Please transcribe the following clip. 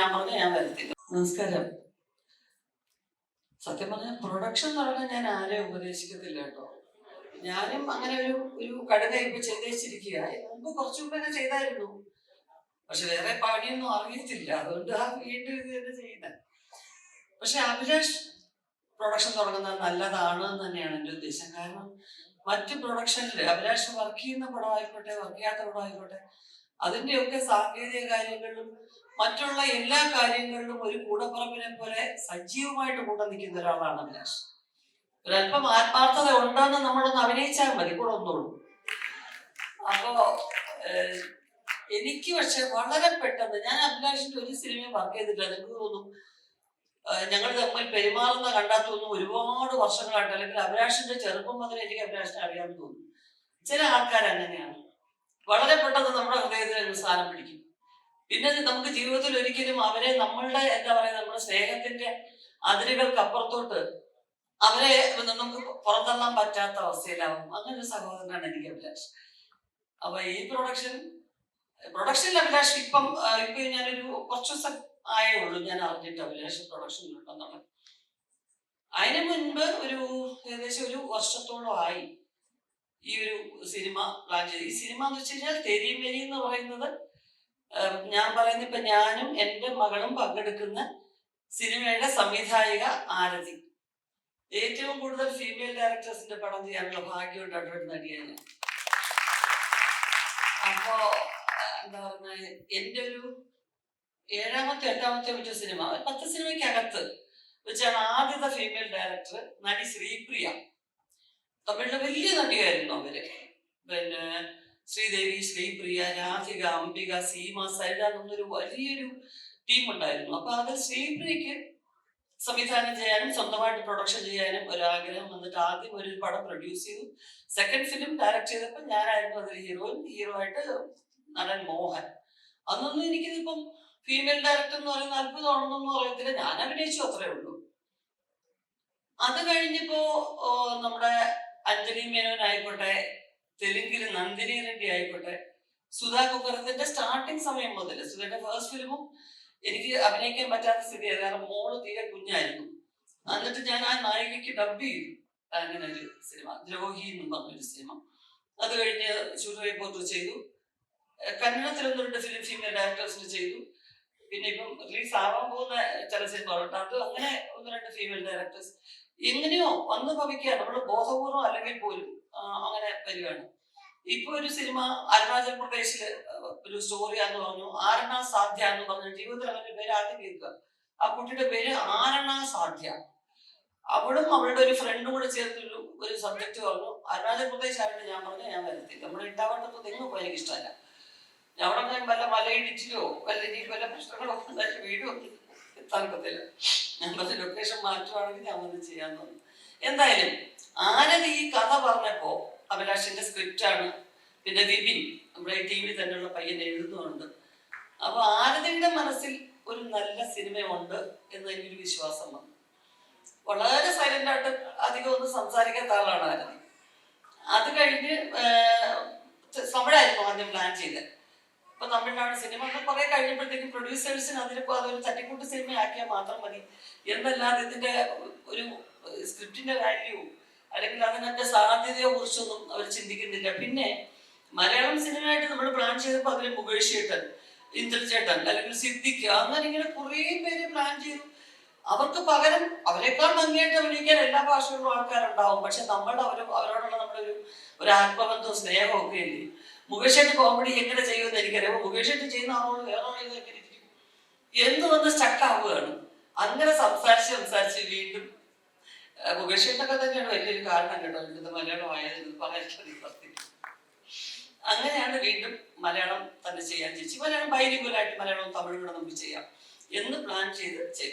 ഞാൻ പറഞ്ഞു ഞാൻ വരത്തില്ല നമസ്കാരം. സത്യം പറഞ്ഞാൽ പ്രൊഡക്ഷൻ തുടങ്ങാൻ ഞാൻ ആരെയും ഉപദേശിക്കത്തില്ല കേട്ടോ. ഞാനും അങ്ങനെ ഒരു ഒരു കടുക ഇപ്പൊ ചെയ്തേച്ചിരിക്കുക മുമ്പ് കുറച്ചു മുമ്പ് തന്നെ ചെയ്തായിരുന്നു. പക്ഷെ വേറെ പാടിയൊന്നും അറിയത്തില്ല. അതുകൊണ്ട് ആ വീണ്ടും ഇത് തന്നെ ചെയ്യുന്നത് പക്ഷെ അഭിലാഷ് പ്രൊഡക്ഷൻ തുടങ്ങുന്നത് നല്ലതാണ് എന്ന് തന്നെയാണ് എന്റെ ഉദ്ദേശം. കാരണം മറ്റ് പ്രൊഡക്ഷനിൽ അഭിലാഷ് വർക്ക് ചെയ്യുന്ന പടമായിക്കോട്ടെ വർക്ക് ചെയ്യാത്ത പടമായിക്കോട്ടെ അതിന്റെയൊക്കെ സാങ്കേതിക കാര്യങ്ങളിലും മറ്റുള്ള എല്ലാ കാര്യങ്ങളിലും ഒരു കൂടപ്പുറപ്പിനെ പോലെ സജീവമായിട്ട് കൂടെ നിൽക്കുന്ന ഒരാളാണ് അഭിലാഷ്. ഒരല്പം ആത്മാർത്ഥത ഉണ്ടെന്ന് നമ്മളൊന്ന് അഭിനയിച്ചാൽ മതി കൂടെ ഒന്നുള്ളൂ അപ്പോ എനിക്ക് പക്ഷെ വളരെ പെട്ടെന്ന് ഞാൻ അഭിലാഷിന്റെ ഒരു സിനിമയും വർക്ക് ചെയ്തിട്ടില്ല. എനിക്ക് തോന്നും ഞങ്ങൾ തമ്മിൽ പെരുമാറുന്ന കണ്ടാൽ തോന്നും ഒരുപാട് വർഷങ്ങളായിട്ട്. അല്ലെങ്കിൽ അഭിലാഷിന്റെ ചെറുപ്പം മുതൽ എനിക്ക് അഭിലാഷിനെ അറിയാമെന്ന് തോന്നും. ചില ആൾക്കാർ അങ്ങനെയാണ് വളരെ പെട്ടെന്ന് നമ്മുടെ ഹൃദയത്തിൽ സ്ഥാനം പിടിക്കും. പിന്നെ നമുക്ക് ജീവിതത്തിൽ ഒരിക്കലും അവരെ നമ്മളുടെ എന്താ പറയുക നമ്മുടെ സ്നേഹത്തിന്റെ അതിരുകൾക്ക് അപ്പുറത്തോട്ട് അവരെ നമുക്ക് പുറന്തള്ളാൻ പറ്റാത്ത അവസ്ഥയിലാവും. അങ്ങനെ ഒരു സഹോദരനാണ് എനിക്ക് അഭിലാഷ്. അപ്പൊ ഈ പ്രൊഡക്ഷൻ പ്രൊഡക്ഷൻ അഭിലാഷ് ഇപ്പം ഇപ്പൊ ഞാനൊരു കുറച്ച് ദിവസം ആയേ ഉള്ളൂ ഞാൻ അറിഞ്ഞിട്ട് അഭിലാഷ് പ്രൊഡക്ഷനിലുണ്ടെന്നുള്ളത് അതിനു മുൻപ് ഒരു ഏകദേശം ഒരു വർഷത്തോളം ആയി. ഈ ഒരു സിനിമ പ്ലാൻ ചെയ്ത്. ഈ സിനിമ എന്ന് വെച്ച് കഴിഞ്ഞാൽ തെരിമെരി എന്ന് പറയുന്നത് ഞാൻ പറയുന്ന ഇപ്പൊ ഞാനും എന്റെ മകളും പങ്കെടുക്കുന്ന സിനിമയുടെ സംവിധായിക ആരതി. ഏറ്റവും കൂടുതൽ ഫീമെയിൽ ഡയറക്ടേഴ്സിന്റെ പടം ചെയ്യാനുള്ള ഭാഗ്യം ഉണ്ടായിട്ട് നടിയാണ്. അപ്പോ എന്താ പറഞ്ഞ എന്റെ ഒരു ഏഴാമത്തെ എട്ടാമത്തെ മറ്റൊരു സിനിമ. പത്ത് സിനിമയ്ക്കകത്ത് വെച്ചാണ് ആദ്യത്തെ ഫീമെയിൽ ഡയറക്ടർ നടി ശ്രീപ്രിയ. തമിഴിലെ വലിയ നടിയായിരുന്നു അവർ. പിന്നെ ശ്രീദേവി ശ്രീപ്രിയ രാധിക അംബിക സീമ സൈല എന്നൊരു വലിയൊരു ടീം ഉണ്ടായിരുന്നു. അപ്പൊ അത് ശ്രീപ്രിയക്ക് സംവിധാനം ചെയ്യാനും സ്വന്തമായിട്ട് പ്രൊഡക്ഷൻ ചെയ്യാനും ഒരു ആഗ്രഹം വന്നിട്ട് ആദ്യം ഒരു പടം പ്രൊഡ്യൂസ് ചെയ്തു. സെക്കൻഡ് ഫിലിം ഡയറക്റ്റ് ചെയ്തപ്പോൾ ഞാനായിരുന്നു അതിൽ ഹീറോയിൻ ഹീറോ ആയിട്ട് നടൻ മോഹൻ. അന്നൊന്നും എനിക്കിതിപ്പം ഫീമെയിൽ ഡയറക്ടർ എന്ന് പറയുന്ന അത്ഭുതമാണെന്നൊന്നും അറിയത്തില്ല. ഞാൻ അഭിനയിച്ചു അത്രേ ഉള്ളൂ. അത് കഴിഞ്ഞപ്പോ നമ്മുടെ അഞ്ജലി മേനോൻ ആയിക്കോട്ടെ തെലുങ്കിൽ നന്ദിനി റെഡ്ഡി ആയിക്കോട്ടെ സുധാ കുക്കറത്തിന്റെ സ്റ്റാർട്ടിങ് സമയം മുതൽ സുധയുടെ ഫസ്റ്റ് ഫിലിമും എനിക്ക് അഭിനയിക്കാൻ പറ്റാത്ത സ്ഥിതിയായിരുന്നു കാരണം മോൾ തീരെ കുഞ്ഞായിരുന്നു. എന്നിട്ട് ഞാൻ ആ നായികയ്ക്ക് ഡബ് ചെയ്തു. അങ്ങനെ ഒരു സിനിമ ദ്രോഹി എന്നും പറഞ്ഞൊരു സിനിമ അത് കഴിഞ്ഞ് ഷൂട്ട് റിപ്പോർട്ട് ചെയ്തു. കന്നഡ രണ്ട് ഫിലിം ഫീമെയിൽ ഡയറക്ടേഴ്സിന് ചെയ്തു. പിന്നെ ഇപ്പം റിലീസ് ആവാൻ പോകുന്ന ചില സിനിമകളുണ്ട് അത് അങ്ങനെ ഒന്ന് രണ്ട് ഫീമെയിൽ ഡയറക്ടേഴ്സ് എങ്ങനെയോ വന്ന് ഭവിക്കുക നമ്മൾ ബോധപൂർവം അല്ലെങ്കിൽ പോലും അങ്ങനെ വരികയാണ്. ഇപ്പൊ ഒരു സിനിമ അരുണാചൽ പ്രദേശിൽ ഒരു സ്റ്റോറി ആന്ന് പറഞ്ഞു ആരണ സാധ്യ എന്ന് പറഞ്ഞു ജീവിതത്തിൽ അവരുടെ പേര് ആദ്യം കേൾക്കുക. ആ കുട്ടിയുടെ പേര് ആരണ സാധ്യ. അവളും അവളുടെ ഒരു ഫ്രണ്ടും കൂടെ ചേർത്തൊരു ഒരു സബ്ജക്ട് പറഞ്ഞു. അരുണാചൽ പ്രദേശ് ആയിട്ട് ഞാൻ പറഞ്ഞു ഞാൻ വരത്തില്ല. നമ്മൾ ഇട്ടാവട്ടത്ത് തെങ്ങ് പോയി എനിക്ക് ഇഷ്ടമല്ല അവിടെ ഞാൻ വല്ല മലയിടിച്ചിലോ വല്ല ഇനി വല്ല പ്രശ്നങ്ങളോ വീടും എത്താനൊക്കത്തില്ല പറഞ്ഞ ലൊക്കേഷൻ മാറ്റുവാണെങ്കിൽ ഞാൻ വന്ന് ചെയ്യാൻ തോന്നുന്നു എന്തായാലും ആരത് ഈ കഥ പറഞ്ഞപ്പോ അഭിലാഷിന്റെ സ്ക്രിപ്റ്റ് ആണ് പിന്നെ വിപിൻ നമ്മുടെ ഈ ടീമിൽ തന്നെയുള്ള പയ്യൻ എഴുതുന്നുണ്ട്. അപ്പൊ ആരതിയുടെ മനസ്സിൽ ഒരു നല്ല സിനിമയുണ്ട് എന്ന് എനിക്കൊരു വിശ്വാസം വന്നു. വളരെ സൈലന്റ് ആയിട്ട് അധികം ഒന്നും സംസാരിക്കാത്ത ആളാണ് ആരതി. അത് കഴിഞ്ഞ് സമയായിരുന്നു ആദ്യം പ്ലാൻ ചെയ്തത്. ഇപ്പൊ തമിഴ്നാട് സിനിമ. കുറെ കഴിഞ്ഞപ്പോഴത്തേക്കും പ്രൊഡ്യൂസേഴ്സിന് അതിനിപ്പോ അതൊരു തട്ടിക്കൂട്ട് സിനിമയാക്കിയാൽ മാത്രം മതി. എന്നല്ലാതെ ഇതിന്റെ ഒരു സ്ക്രിപ്റ്റിന്റെ വാല്യൂ അല്ലെങ്കിൽ അതിനൊക്കെ സാധ്യതയെ കുറിച്ചൊന്നും അവർ ചിന്തിക്കുന്നില്ല. പിന്നെ മലയാളം സിനിമയായിട്ട് നമ്മൾ പ്ലാൻ ചെയ്തപ്പോൾ അതിൽ മുകേഷ് ചേട്ടൻ ഇന്ദ്രചേട്ടൻ അല്ലെങ്കിൽ സിദ്ദിഖ് അങ്ങനെ ഇങ്ങനെ കുറേ പേര് പ്ലാൻ ചെയ്തു. അവർക്ക് പകരം അവരെക്കാൾ ഭംഗിയായിട്ട് അഭിനയിക്കാൻ എല്ലാ ഭാഷകളിലും ആൾക്കാരുണ്ടാവും. പക്ഷെ നമ്മളുടെ അവർ അവരോടുള്ള നമ്മുടെ ഒരു ഒരു ആത്മബന്ധവും സ്നേഹവും ഒക്കെ ഇല്ലേ? മുകേഷ് ചേട്ടൻ കോമഡി എങ്ങനെ ചെയ്യുമെന്ന് എനിക്കറിയാം. അപ്പൊ മുകേഷ് ഷെട്ടി ചെയ്യുന്ന ആളോട് വേറെ എങ്ങനെ ഇരിക്കും. എന്ത് വന്ന് സ്റ്റക്കാവുകയാണ് അങ്ങനെ സംസാരിച്ച് സംസാരിച്ച് വീണ്ടും ആ, മുകേഷ് ഷെട്ടൊക്കെ തന്നെയാണ് വലിയൊരു കാരണം കേട്ടോ. ഇത് മലയാളം ആയതെന്ന് പറയാൻ അങ്ങനെയാണ് വീണ്ടും മലയാളം തന്നെ ചെയ്യാൻ ചേച്ചി. മലയാളം ബൈലിംഗുലായിട്ട് മലയാളവും തമിഴും കൂടെ നമുക്ക് ചെയ്യാം. എന്ന് പ്ലാൻ ചെയ്ത് ചെയ്തു.